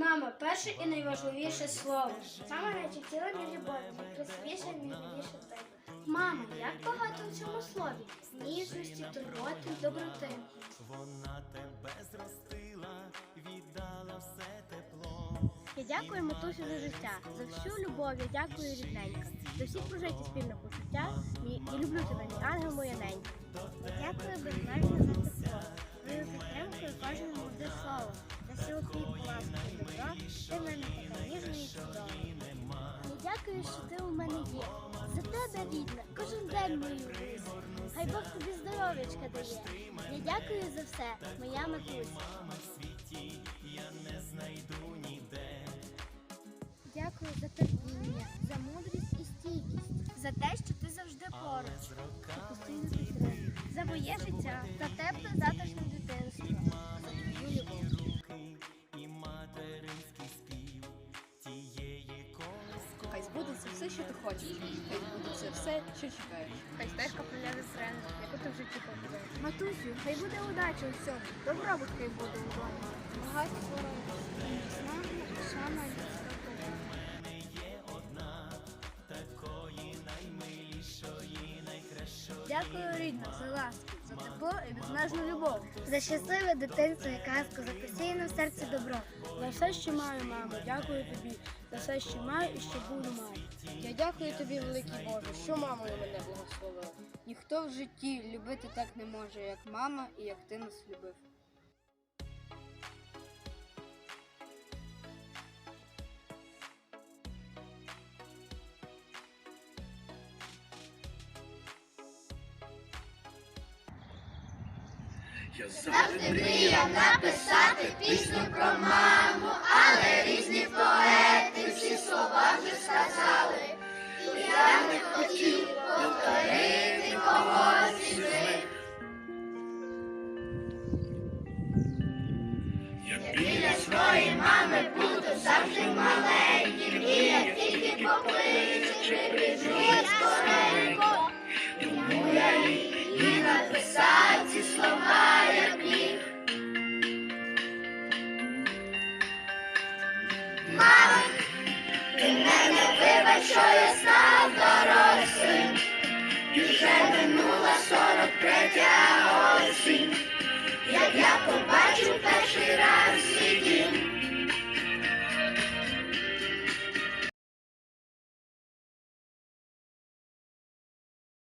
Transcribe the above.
Мама, перше і найважливіше слово. Саме найчастіше любов, найкрасивіше, найбільше тебе. Мама, як багато в цьому слові? Ніжності, турботи, доброти. Вона тебе зростила, віддала все тепло. Я дякую матусю за життя, за всю любов, я дякую рідненька, за всі прожиті спільне почуття. Я люблю тебе, мій ангел моя ненька. Я дякую безмежно за дякую, що ти у мене є. За тебе, рідна, кожен день мою. Хай Бог тобі здоров'ячка дає. Я дякую за все, моя матуся. Дякую за терпіння, за мудрість і стійкість, за те, що ти завжди поруч, за постійну підтримку, за моє життя, за тепле затишне збудеться все, що ти хочеш. Хай збудеться все, що чекаєш. Хай стежка проляже тренд, яку ти в житті побудуєш. Матусю, хай буде удача у всьому, добробут хай буде у домі. Багато шана Дякую, рідно за ласку, за тепло і безмежну любов. За щасливе дитинство і казку, за постійне в серці добро. За все, що маю, мамо, дякую тобі, за все, що маю і що буду маю. Я дякую тобі, великий Боже, що мамою мене благословила. Ніхто в житті любити так не може, як мама і як ти нас любив. Я завжди мріяв написати пісню про маму, але різні поети всі слова вже сказали. І я не хотів повторити когось із них. Я біля своєї мами буду завжди маленьким, і я тільки поплив. що я знав.